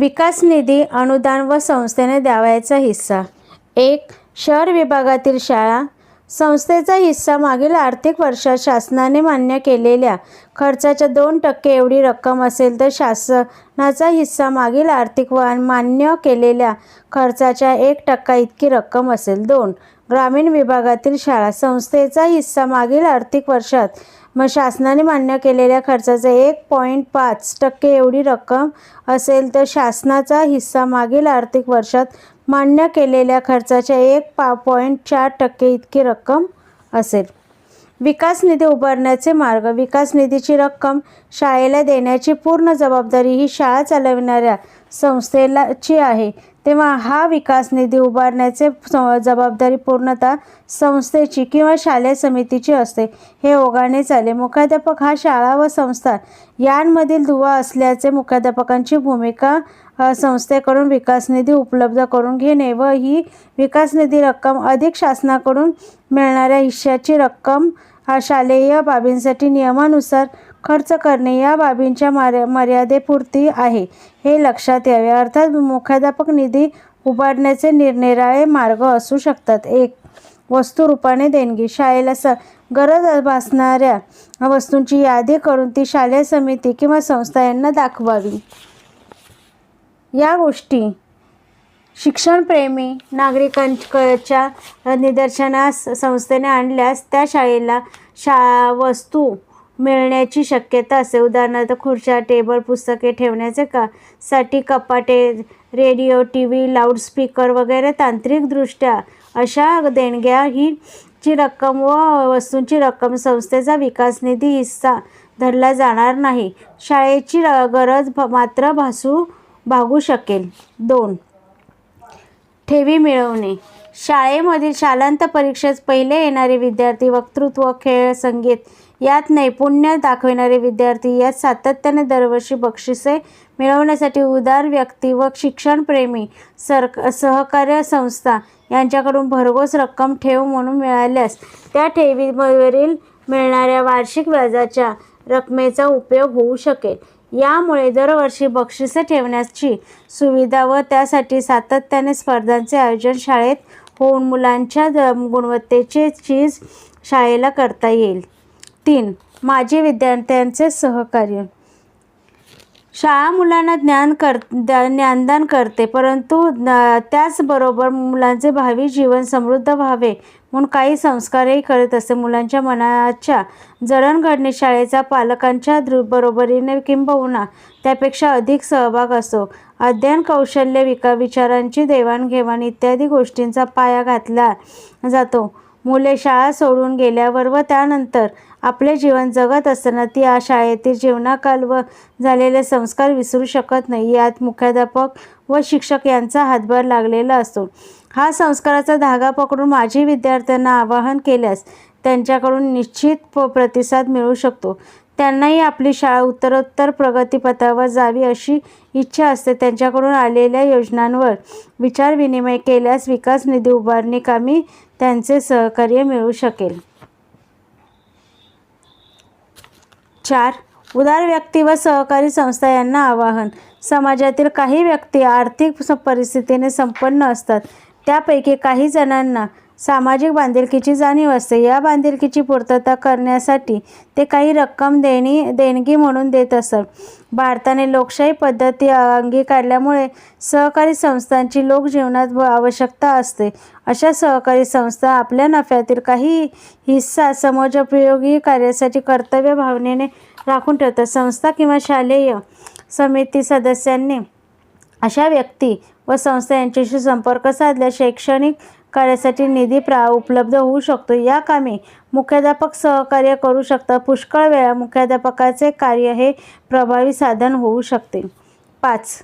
विकास निधी अनुदान व संस्थेने द्यावयाचा हिस्सा. एक शहर विभागातील शाळा. संस्थेचा हिस्सा मागील आर्थिक वर्षात शासनाने मान्य केलेल्या खर्चाच्या दोन टक्के एवढी रक्कम असेल तर शासनाचा हिस्सा मागील आर्थिक व मान्य केलेल्या खर्चाच्या एक टक्का इतकी रक्कम असेल. दोन ग्रामीण विभागातील शाळा. संस्थेचा हिस्सा मागील आर्थिक वर्षात मग शासनाने मान्य केलेल्या खर्चाचे एक पॉईंट पाच टक्के एवढी रक्कम असेल तर शासनाचा हिस्सा मागील आर्थिक वर्षात मान्य केलेल्या खर्चाच्या एक पा पॉईंट चार टक्के इतकी रक्कम असेल. विकास निधी उभारण्याचे मार्ग विकास निधीची रक्कम शाळेला देण्याची पूर्ण जबाबदारी ही शाळा चालविणाऱ्या संस्थेलाची आहे. तेव्हा हा विकास निधी उभारण्याचे स- जबाबदारी पूर्णतः संस्थेची किंवा शालेय समितीची असते. हे ओघाने चाले मुख्याध्यापक हा शाळा व संस्था यांमधील दुवा असल्याचे मुख्याध्यापकांची भूमिका संस्थेकडून विकास निधी उपलब्ध करून घेणे व ही विकास निधी रक्कम अधिक शासनाकडून मिळणाऱ्या हिश्श्याची रक्कम हा शालेय बाबींसाठी नियमानुसार खर्च करणे या बाबींच्या मर्या मर्यादेपुरती आहे. हे लक्षात यावे. अर्थात मुख्याध्यापक निधी उभारण्याचे निरनिराळे मार्ग असू शकतात. एक वस्तूरूपाने देणगी. शाळेला स गरज भासणाऱ्या वस्तूंची यादी करून ती शालेय समिती किंवा संस्था यांना दाखवावी. या गोष्टी शिक्षणप्रेमी नागरिकांच्या निदर्शनास संस्थेने आणल्यास त्या शाळेला शा वस्तू मिळण्याची शक्यता असते उदाहरणार्थ खुर्च्या टेबल पुस्तके ठेवण्याचे का? साठी कपाटे रेडिओ टी व्ही लाऊडस्पीकर वगैरे तांत्रिकदृष्ट्या अशा देणग्या ही ची रक्कम व वस्तूंची रक्कम संस्थेचा विकास निधी हिस्सा धरला जाणार नाही. शाळेची र- गरज मात्र भासू भागू शकेल. दोन. ठेवी मिळवणे. शाळेमधील शालांत परीक्षेत पहिले येणारे विद्यार्थी वक्तृत्व खेळ संगीत यात नैपुण्य दाखविणारे विद्यार्थी यात सातत्याने दरवर्षी बक्षिसे मिळवण्यासाठी उदार व्यक्ती व शिक्षणप्रेमी सरक सहकार्य संस्था यांच्याकडून भरघोस रक्कम ठेव म्हणून मिळाल्यास त्या ठेवीवरील मिळणाऱ्या वार्षिक व्याजाच्या रकमेचा उपयोग होऊ शकेल. यामुळे दरवर्षी बक्षिसे ठेवण्याची सुविधा व त्यासाठी सातत्याने स्पर्धांचे आयोजन शाळेत होऊन मुलांच्या गुणवत्तेचे चीज शाळेला करता येईल. तीन माजी विद्यार्थ्यांचे सहकार्य. शाळा मुलांना ज्ञान कर ज्ञानदान करते परंतु त्याचबरोबर मुलांचे भावी जीवन समृद्ध व्हावे म्हणून काही संस्कारही करत असते. मुलांच्या मनाच्या जडणघडणी शाळेचा पालकांच्या दृ बरोबरीने किंबहुना त्यापेक्षा अधिक सहभाग असो अध्ययन कौशल्य विका विचारांची देवाणघेवाण इत्यादी गोष्टींचा पाया घातला जातो. मुले शाळा सोडून गेल्यावर व त्यानंतर आपले जीवन जगत असताना ती या शाळेतील जीवनाकाल व झालेले संस्कार विसरू शकत नाही. यात मुख्याध्यापक व शिक्षक यांचा हातभार लागलेला असतो. हा संस्काराचा धागा पकडून माझी विद्यार्थ्यांना आवाहन केल्यास त्यांच्याकडून निश्चित प- प्रतिसाद मिळू शकतो. त्यांनाही आपली शाळा उत्तरोत्तर प्रगतीपथावर जावी अशी इच्छा असते. त्यांच्याकडून आलेल्या योजनांवर विचारविनिमय केल्यास विकास निधी उभारणी कामी त्यांचे सहकार्य मिळू शकेल. चार. उदार व्यक्ती व सहकारी संस्था यांना आवाहन. समाजातील काही व्यक्ती आर्थिक परिस्थितीने संपन्न असतात. त्यापैकी काही जणांना सामाजिक बांधिलकीची जाणीव असते. या बांधिलकीची पूर्तता करण्यासाठी ते काही रक्कम देणी देणगी म्हणून देत असतात भारताने लोकशाही पद्धती अंगीकारल्यामुळे सहकारी संस्थांची लोकजीवनात व आवश्यकता असते. अशा सहकारी संस्था आपल्या नफ्यातील काही हिस्सा समाजोपयोगी कार्यासाठी कर्तव्य भावनेने राखून ठेवतात. संस्था किंवा शालेय समिती सदस्यांनी अशा व्यक्ती व संस्था यांच्याशी संपर्क साधल्या शैक्षणिक कार्यासाठी निधी प्रा उपलब्ध होऊ शकतो. या कामी मुख्याध्यापक सहकार्य करू शकतात पुष्कळ वेळा मुख्याध्यापकाचे कार्य हे प्रभावी साधन होऊ शकते. पाच.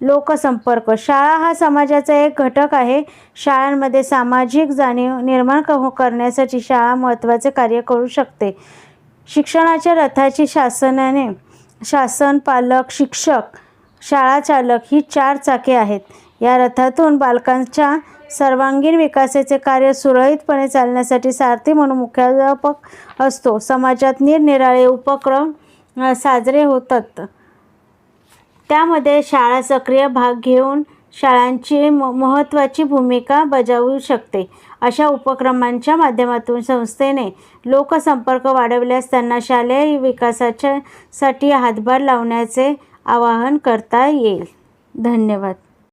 लोकसंपर्क. शाळा हा समाजाचा एक घटक आहे. शाळांमध्ये सामाजिक जाणीव निर्माण क करण्यासाठी शाळा महत्त्वाचे कार्य करू शकते. शिक्षणाच्या रथाची शासनाने शासन पालक शिक्षक शाळा चालक ही चार चाके आहेत. या रथातून बालकांच्या सर्वांगीण विकासाचे कार्य सुरळीतपणे चालण्यासाठी सारथी म्हणून मुख्याध्यापक असतो. समाजात निरनिराळे उपक्रम साजरे होतात. त्यामध्ये शाळा सक्रिय भाग घेऊन शाळांची म महत्त्वाची भूमिका बजावू शकते. अशा उपक्रमांच्या माध्यमातून संस्थेने लोकसंपर्क वाढवल्यास त्यांना शालेय विकासाच्या साठी हातभार लावण्याचे आवाहन करता येईल. धन्यवाद.